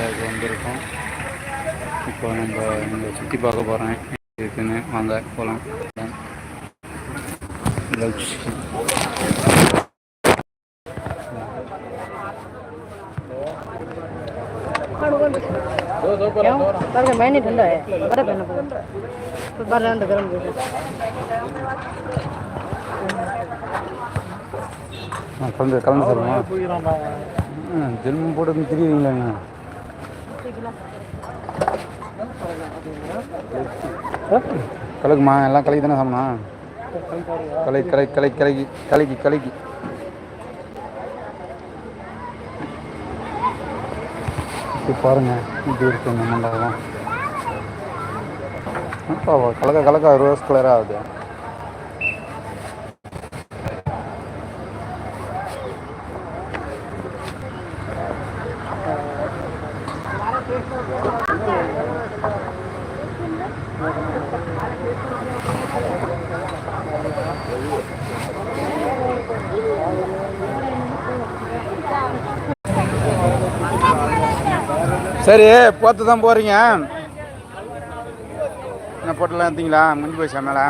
ஏரியாவுக்கு வந்திருக்கோம் இப்போ நம்ம இங்கே சுற்றி பார்க்க போகிறேன் இருக்குன்னு வாங்க போகலாம் பாருங்க மேனி ठंडा है बड़ा पहनना पड़ेगा तो बाहर रहने दो गर्म दे दो ஆ கலந்து கலந்து சொல்லுமா ஜென்மம் போட்டு தெரியுதுங்களாங்க கலக்குமா? எல்லாம் கலக்கி தானே சாப்பிடணும் கலை கலை கலை கலக்கி கலக்கி கலக்கி. இப்போ பாருங்க இப்படி இருக்கு நல்லா மண்டபம் கலக்க கலக்க ரோஸ் கலராக ஆகுது. சரி போத்து தான் போகிறீங்க என்ன போட்டெல்லாம் எடுத்தீங்களா முடிஞ்சு போச்சா மேலே.